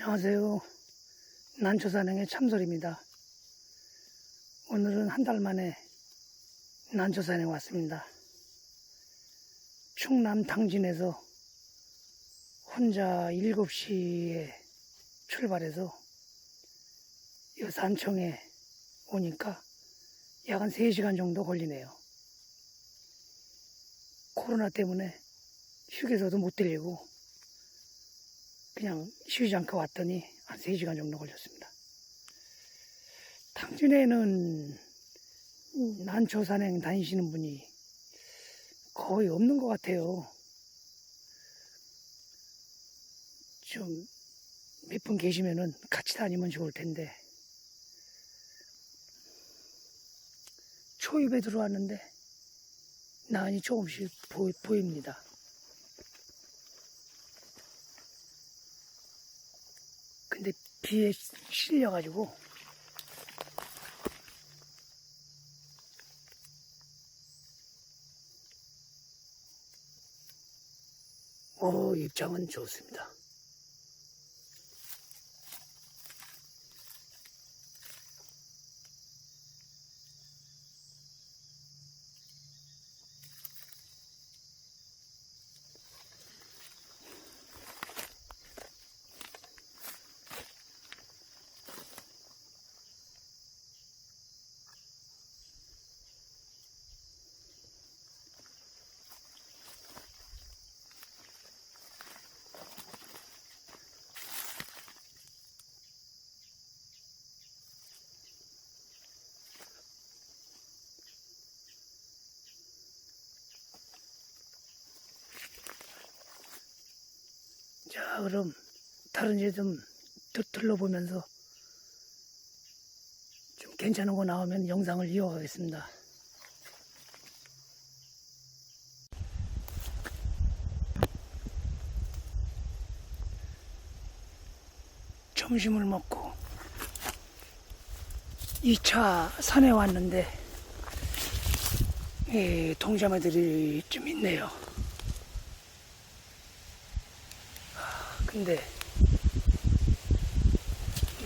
안녕하세요. 난초산행의 참설입니다. 오늘은 한 달 만에 난초산행 왔습니다. 충남 당진에서 혼자 7시에 출발해서 이 산청에 오니까 약 한 3시간 정도 걸리네요. 코로나 때문에 휴게소도 못 들리고 그냥 쉬지 않고 왔더니 한 3시간 정도 걸렸습니다. 당진에는 난초산행 다니시는 분이 거의 없는 것 같아요. 좀 몇 분 계시면은 같이 다니면 좋을 텐데. 초입에 들어왔는데 나은이 조금씩 보, 보입니다. 근데 비에 실려가지고 오 입장은 좋습니다. 자 그럼 다른 데좀 둘러보면서 좀 괜찮은 거 나오면 영상을 이어가겠습니다. 점심을 먹고 2차 산에 왔는데 예, 동자매들이 좀 있네요. 아, 근데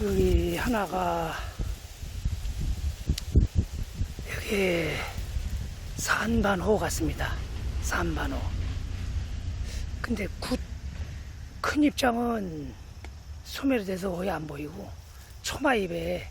여기 하나가 여기 산반호 같습니다. 산반호. 근데 굿, 큰 입장은 소멸이 돼서 거의 안 보이고 초마입에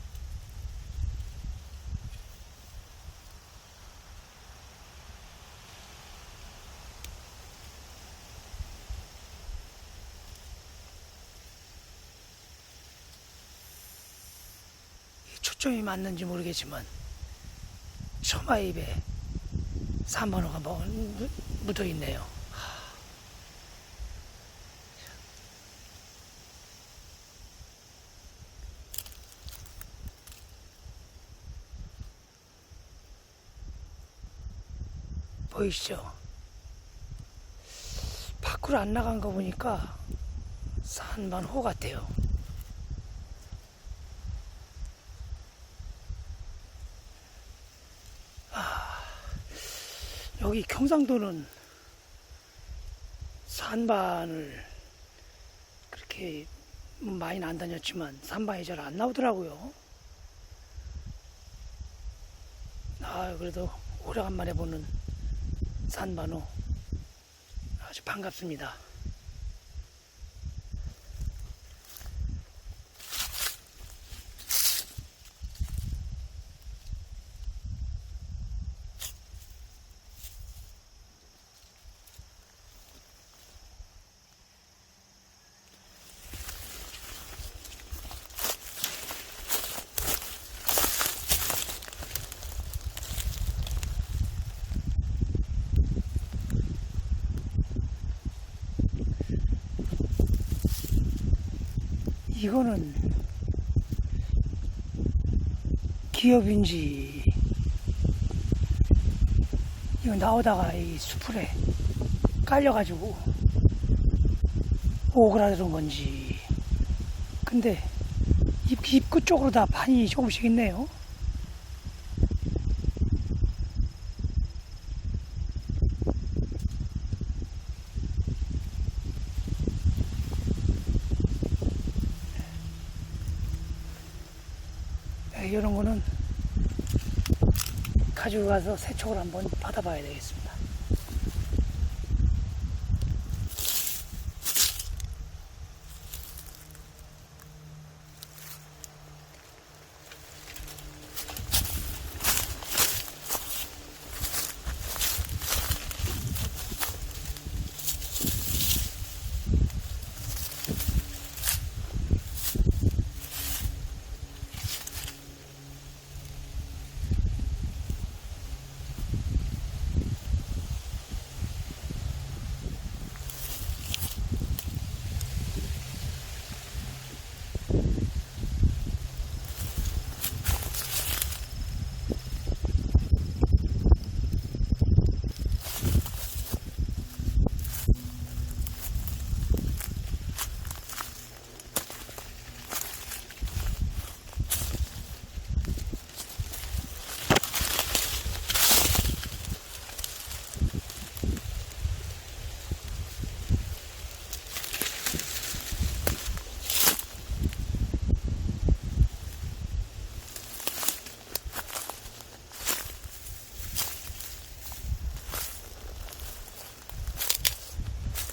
초점이 맞는지 모르겠지만 초마입에 3번호가 뭐 묻어 있네요. 보이시죠? 밖으로 안 나간 거 보니까 산반호 같아요. 여기 경상도는 산반을 그렇게 많이는 안 다녔지만 산반이 잘 안 나오더라고요. 아, 그래도 오래간만에 보는 산반호 아주 반갑습니다. 이거는 기업인지 이거 나오다가 이 수풀에 깔려가지고 오그라드는 건지. 근데 입, 입구 쪽으로 다 판이 조금씩 있네요 이런 거는 가지고 가서 세척을 한번 받아봐야 되겠습니다.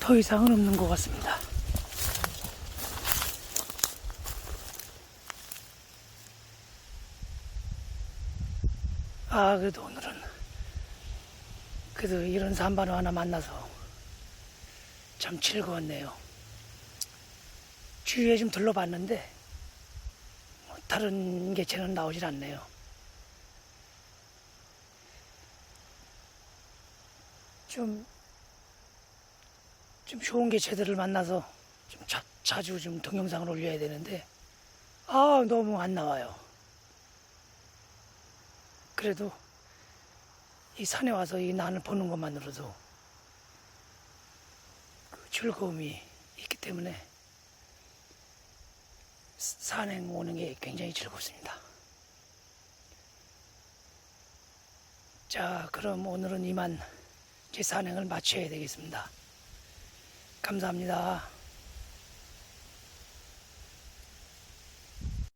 더 이상은 없는 것 같습니다. 아, 그래도 오늘은 그래도 이런 산반을 하나 만나서 참 즐거웠네요. 주위에 좀 둘러봤는데 뭐 다른 개체는 나오질 않네요. 좀, 좀 좋은 개체들을 만나서 좀 자, 자주 좀 동영상을 올려야 되는데 아 너무 안 나와요. 그래도 이 산에 와서 이 난을 보는 것만으로도 그 즐거움이 있기 때문에 산행 오는 게 굉장히 즐겁습니다. 자, 그럼 오늘은 이만 제 산행을 마쳐야 되겠습니다. 감사합니다.